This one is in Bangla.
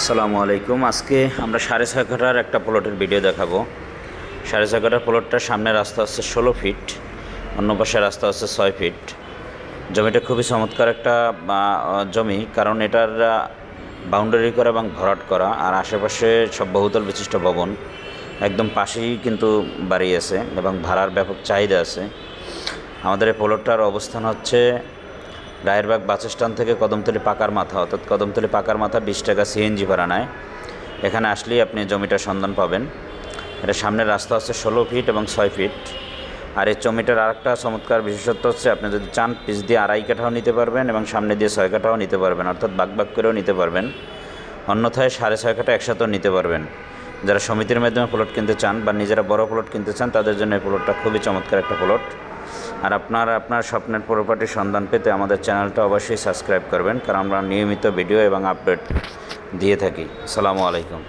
আসসালামু আলাইকুম। আজকে আমরা সাড়ে ছয় কাঠার একটা প্লটের ভিডিও দেখাবো। সাড়ে ছয় কাঠার প্লটটার সামনে রাস্তা হচ্ছে ষোলো ফিট অন্য পাশে রাস্তা হচ্ছে ছয় ফিট জমিটা খুবই চমৎকার একটা জমি, কারণ এটার বাউন্ডারি করা এবং ভরাট করা, আর আশেপাশে সব বহুতল বিশিষ্ট ভবন। একদম পাশেই কিন্তু বাড়ি আছে এবং ভাড়ার ব্যাপক চাহিদা আছে। আমাদের এই প্লটটার অবস্থান হচ্ছে রায়েরবাগ বাস স্ট্যান্ড থেকে কদমতলি পাকার মাথা, অর্থাৎ কদমতলি পাকার মাথা বিশ টাকা সিএনজি ভাড়া নেয়। এখানে আসলেই আপনি জমিটার সন্ধান পাবেন। এটা সামনের রাস্তা হচ্ছে ষোলো ফিট এবং ছয় ফিট। আর এই জমিটার আরেকটা চমৎকার বিশেষত্ব হচ্ছে, আপনি যদি চান পিস দিয়ে আড়াই কাঠাও নিতে পারবেন এবং সামনে দিয়ে ছয় কাঠাও নিতে পারবেন, অর্থাৎ বাগ বাগ করেও নিতে পারবেন। অন্যথায় সাড়ে ছয় কাঠা একসাথেও নিতে পারবেন। যারা সমিতির মাধ্যমে প্লট কিনতে চান বা নিজেরা বড় প্লট কিনতে চান, তাদের জন্য এই প্লটটা খুবই চমৎকার একটা প্লট আর আপনার আপনার স্বপ্নের প্রপার্টির সন্ধান পেতে আমাদের চ্যানেলটা অবশ্যই সাবস্ক্রাইব করবেন, কারণ আমরা নিয়মিত ভিডিও এবং আপডেট দিয়ে থাকি। সালামু আলাইকুম।